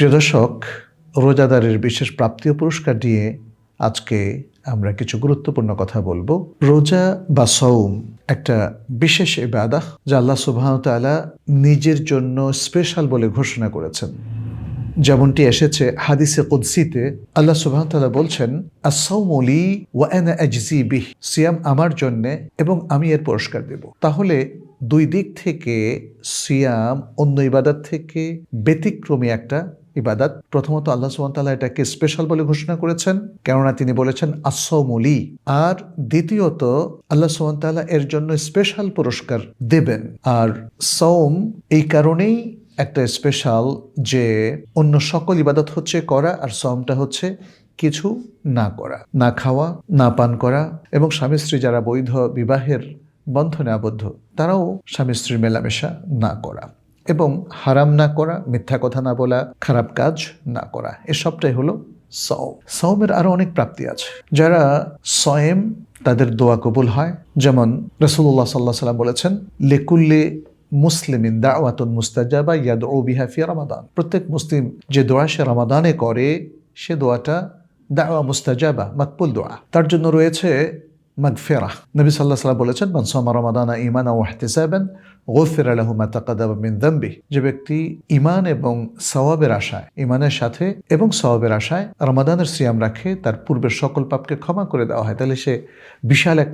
প্রিয় দর্শক, রোজাদারের বিশেষ প্রাপ্তি ও পুরস্কার নিয়ে আজকে আমরা কিছু গুরুত্বপূর্ণ কথা বলব। রোজা বা সৌম একটা বিশেষ ইবাদাহ যা আল্লাহ সুবাহ তাআলা নিজের জন্য স্পেশাল বলে ঘোষণা করেছেন। যেমনটি এসেছে হাদিসে কুদ্সিতে, আল্লাহ সুবহান তাআলা বলছেন আসাউমলি ওয়া আনা আজজি বিহ, সিয়াম আমার জন্য এবং আমি এর পুরস্কার দেব। তাহলে দুই দিক থেকে সিয়াম অন্য ইবাদার থেকে ব্যতিক্রমী একটা ইবাদাত। প্রথমত আল্লাহ সুবহান তাআলা এটাকে স্পেশাল বলে ঘোষণা করেছেন, কেননা তিনি বলেছেন আসাউমলি আর দ্বিতীয়ত, আল্লাহ সুবহান তাআলা এর জন্য স্পেশাল পুরস্কার দেবেন। আর সৌম এই কারণেই একটা স্পেশাল যে অন্য সকল ইবাদত হচ্ছে করা আর সমটা হচ্ছে কিছু না করা, না খাওয়া, না পান করা। এবং স্বামী স্ত্রী যারা বৈধ বিবাহের বন্ধনে আবদ্ধ, তারাও স্বামী স্ত্রীর মেলামেশা না করা। এবং হারাম না করা, মিথ্যা কথা না বলা, খারাপ কাজ না করা, এসবটাই হলো সৌম সৌমের আরও অনেক প্রাপ্তি আছে। যারা সয়েম তাদের দোয়া কবুল হয়, যেমন রসুল্লাহ সাল্লাহ সাল্লাম বলেছেন, লেকুল্লে মুসলিমিন দাওয়াতুন মুস্তাজাবা ইয়াদ ও বিহাফিয়া রমাদান। প্রত্যেক মুসলিম যে দোয়া সে রমাদানে করে, সে দোয়াটা দাওয়া মুস্তাজাবা, মাকবুল দোয়া। তার জন্য রয়েছে মাগফেরা নবী সাল্লাহ সাল্লাম বলেছেন মানসামা রমাদানা ইমান ও হাতিসাবেন গোফির আলহু মাতাকাদাব মিন দম্বি। যে ব্যক্তি ইমান এবং সওয়াবের আশায় ইমানের সাথে এবং সওয়াবের আশায় রমাদানের সিয়াম রাখে, তার পূর্বের সকল পাপকে ক্ষমা করে দেওয়া হয়, তাহলে সে বিশাল এক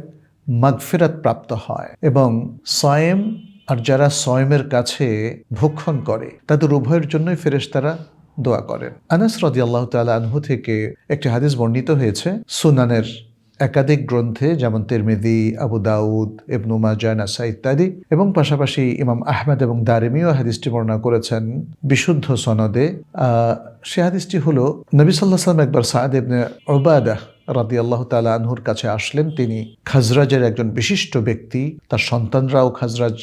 মাগফিরাত প্রাপ্ত হয় এবং সয়েম আর যারা সয়মের কাছে ভক্ষণ করে, তাদের উভয়ের জন্যই ফেরেশতারা দোয়া করেন। আনাস রদি আল্লাহ তালা আনহু থেকে একটি হাদিস বর্ণিত হয়েছে, সুনানের একাধিক গ্রন্থে, যেমন তেরমেদি আবু দাউদ, ইবনু মাজা নাসা ইত্যাদি, এবং পাশাপাশি ইমাম আহমেদ এবং দারিমিও হাদিসটি বর্ণনা করেছেন বিশুদ্ধ সনদে। সে হাদিসটি হলো, নবী সাল্লাহ সাল্লাম একবার সাদ ইবনে ওবাদাহ রাদি আল্লাহ তালা আনহুর কাছে আসলেন। তিনি খাজরাজের একজন বিশিষ্ট ব্যক্তি, তার সন্তানরাও খাজরাজ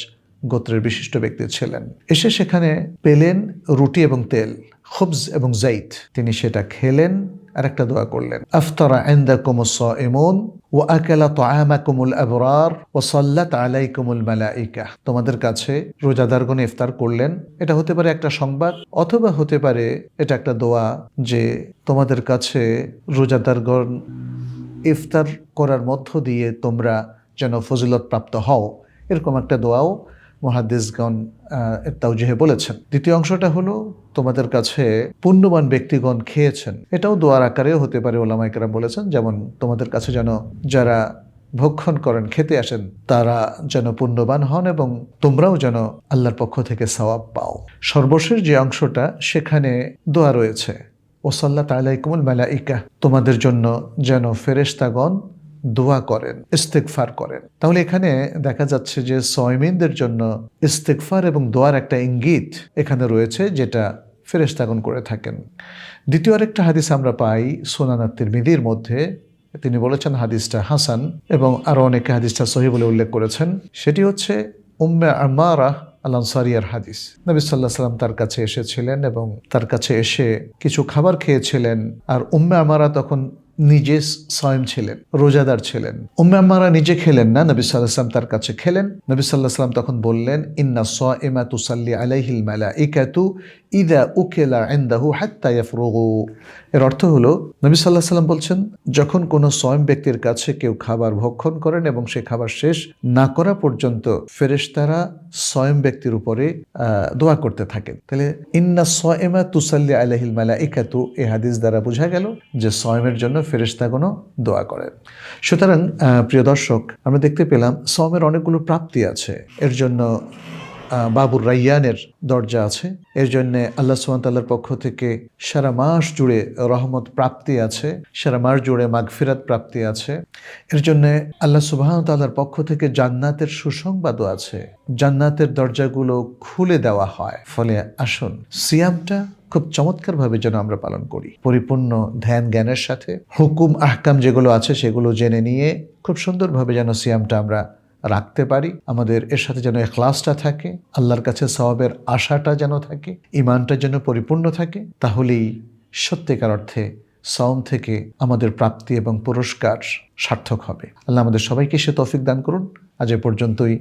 গোত্রের বিশিষ্ট ব্যক্তি ছিলেন। এসে সেখানে পেলেন রুটি এবং তেল, খুবজ এবং জাইত। তিনি সেটা খেলেন আর একটা দোয়া করলেন। আফতারা আন্দা কুমুস এমন ও আকেলা তো কুমুল আবরার ও সাল্লাত আলাই কুমুল মালাইকা তোমাদের কাছে রোজাদারগণ ইফতার করলেন, এটা হতে পারে একটা সংবাদ অথবা হতে পারে এটা একটা দোয়া যে তোমাদের কাছে রোজাদারগণ ইফতার করার মধ্য দিয়ে তোমরা যেন ফজিলত প্রাপ্ত হও। এরকম একটা দোয়াও মহাদিসগণ তাওজিহে বলেছেন। দ্বিতীয় অংশটা হলো, তোমাদের কাছে পুণ্যবান ব্যক্তিগণ খেয়েছেন। এটাও দোয়ার আকারেও হতে পারে ওলামাইকেরা বলেছেন, যেমন তোমাদের কাছে যেন যারা ভক্ষণ করেন, খেতে আসেন, তারা যেন পুণ্যবান হন এবং তোমরাও যেন আল্লাহর পক্ষ থেকে সওয়াব পাও। সর্বশেষ যে অংশটা, সেখানে দোয়া রয়েছে। ওসাল্লা তালাইকুমুল মালাইকা, তোমাদের জন্য যেন ফেরেশতাগণ দোয়া করেন ইস্তেকফার করেন। তাহলে এখানে দেখা যাচ্ছে যে সয়মিনদের জন্য ইস্তেকফার এবং দোয়ার একটা ইঙ্গিত এখানে রয়েছে যেটা ফেরেশতাগণ করে থাকেন। দ্বিতীয় আরেকটা হাদিস আমরা পাই সোনানাত্তির মিদির মধ্যে। তিনি বলেছেন হাদিসটা হাসান এবং আরও অনেকে হাদিসটা সহি বলে উল্লেখ করেছেন। সেটি হচ্ছে উম্মে আমারা আল আনসারিয়ার হাদিস। নবী সাল্লাহ সাল্লাম তার কাছে এসেছিলেন এবং তার কাছে এসে কিছু খাবার খেয়েছিলেন। আর উম্মে আমারা তখন নিজে সয়ম ছিলেন, রোজাদার ছিলেন। উম্মারা নিজে খেলেন না, নবী সাল্লাহ সাল্লাম তার কাছে খেলেন। নবী সাল্লাহ সাল্লাম তখন বললেন, ইন্না স এমা তুসাল্লি আলাইহিল মালা ইকাতু ইদা উকেলা এন্দাহু হাত্তা ইয়াফরুগু এর অর্থ হলো, নবী সাল্লাহ সাল্লাম বলছেন, যখন কোনো স্বয়ং ব্যক্তির কাছে কেউ খাবার ভক্ষণ করেন এবং সে খাবার শেষ না করা পর্যন্ত ফেরেশতারা স্বয়ং ব্যক্তির উপরে দোয়া করতে থাকেন। তাহলে, ইন্না সয়মা তুসাল্লি আলাহিল মালা ইকাতু এ হাদিস দ্বারা বোঝা গেল যে সয়মের জন্য ফেরেশতাগণও দোয়া করেন। সুতরাং প্রিয় দর্শক, আমরা দেখতে পেলাম সমের অনেকগুলো প্রাপ্তি আছে। এর জন্য বাবুর রাইয়ানের দরজা আছে। এর জন্য আল্লাহ সুবহানাহু পক্ষ থেকে সারা মাস জুড়ে রহমত প্রাপ্তি আছে, সারা মাস জুড়ে মাগফিরাত প্রাপ্তি আছে। এর জন্য আল্লাহ সুবাহতাল্লার পক্ষ থেকে জান্নাতের সুসংবাদও আছে। জান্নাতের দরজাগুলো খুলে দেওয়া হয়। ফলে আসুন, সিয়ামটা খুব চমৎকারভাবে যেন আমরা পালন করি। পরিপূর্ণ ধ্যান জ্ঞানের সাথে, হুকুম, আহকাম যেগুলো আছে সেগুলো জেনে নিয়ে খুব সুন্দরভাবে যেন সিয়ামটা আমরা রাখতে পারি। আমাদের এর সাথে যেন এখলাসটা থাকে, আল্লাহর কাছে সওয়াবের আশাটা যেন থাকে ইমানটা যেন পরিপূর্ণ থাকে, তাহলেই সত্যিকার অর্থে সওম থেকে আমাদের প্রাপ্তি এবং পুরস্কার সার্থক হবে। আল্লাহ আমাদের সবাইকে সে তৌফিক দান করুন। আজ এ পর্যন্তই।